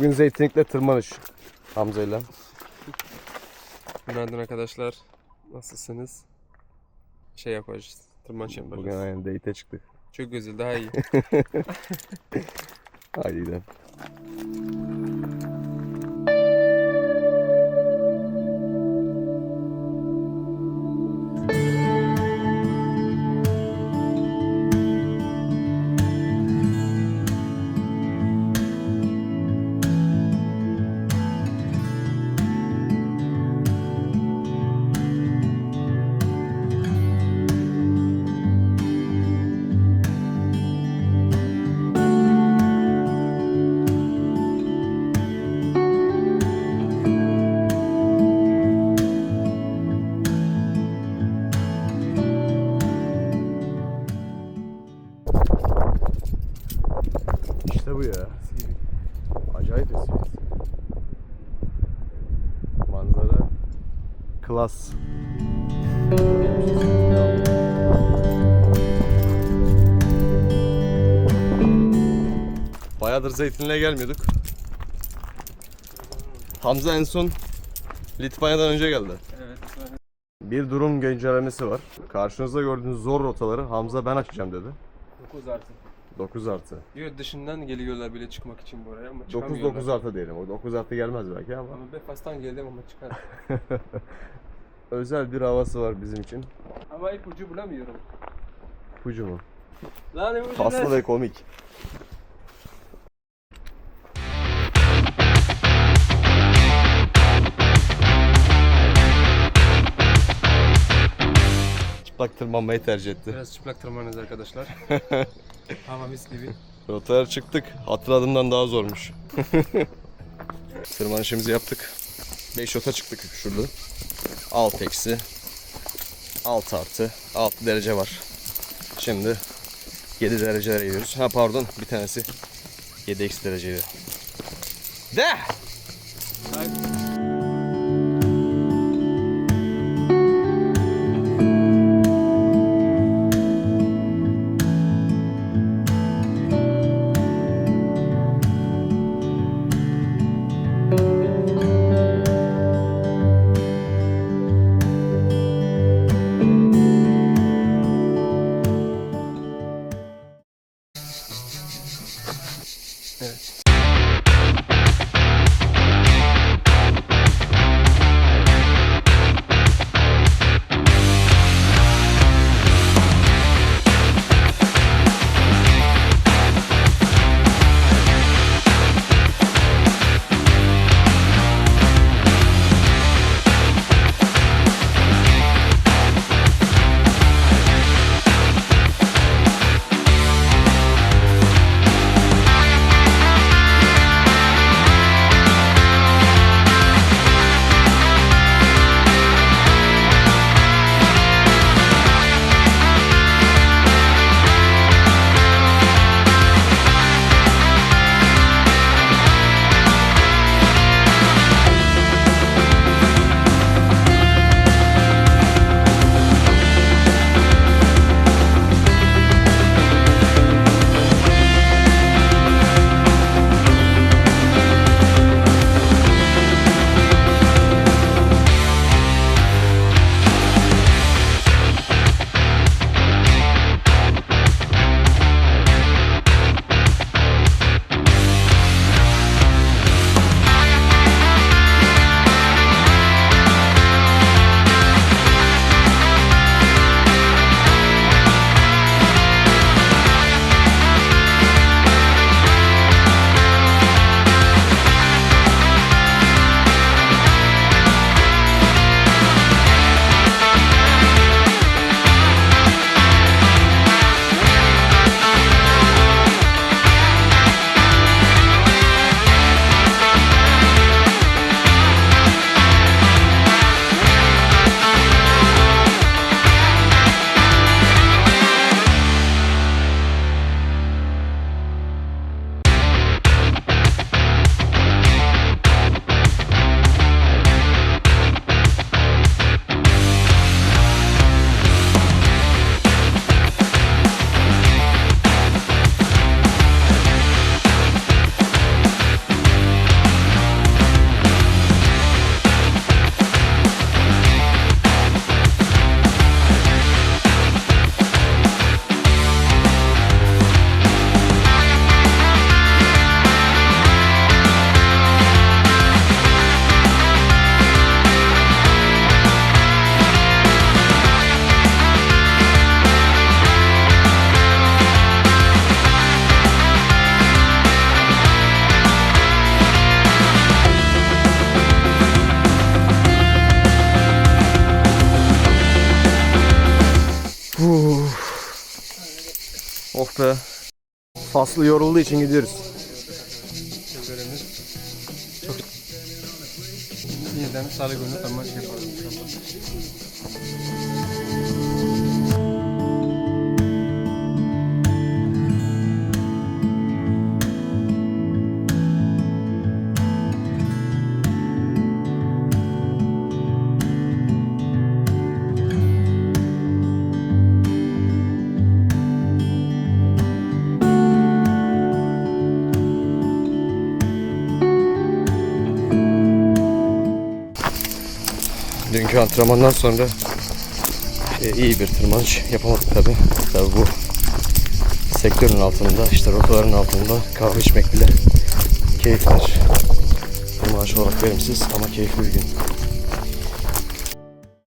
Bugün zeytinlikle tırmanış Hamza'yla. Günaydın arkadaşlar. Nasılsınız? Şey yapacağız. Tırmanış yapacağız. Bugün aynen date'e çıktık. Çok güzel daha iyi. Haydi gidelim. Acayip esiyor. Manzara klas. Bayağıdır zeytinliğe gelmiyorduk. Hamza en son Litvanya'dan önce geldi. evet. Bir durum güncellemesi var. Karşınızda gördüğünüz zor rotaları Hamza ben açacağım dedi. 9 artı. 9 artı. Yurt dışından geliyorlar bile çıkmak için buraya ama 9 çıkamıyorlar. 9 artı diyelim. O 9 artı gelmez belki ama. Ama ben Fas'tan geldim ama çıkar. Özel bir havası var bizim için. ama ipucu bulamıyorum. Pucu mu? Lan ipucu Paslı ve komik. Çıplak tırmanmayı tercih etti. Biraz çıplak tırmanırız arkadaşlar. ama mis gibi. Rotaya çıktık. Hatırladığımdan daha zormuş. Tırmanışımızı yaptık. 5 rota çıktık şurada. 6 eksi. 6 artı. 6 derece var. Şimdi 7 derecelere gidiyoruz. Ha pardon bir tanesi 7 eksi dereceydi. De! Evet. Oh be. Faslı yorulduğu için gidiyoruz. Çok yeniden salı günü tırmanış yapalım Dünkü antrenmandan sonra e, iyi bir tırmanış yapamadık tabi. Tabi bu sektörün altında, işte rotaların altında kahve içmek bile keyiflidir. Tırmanış olarak verimsiz ama keyifli bir gün.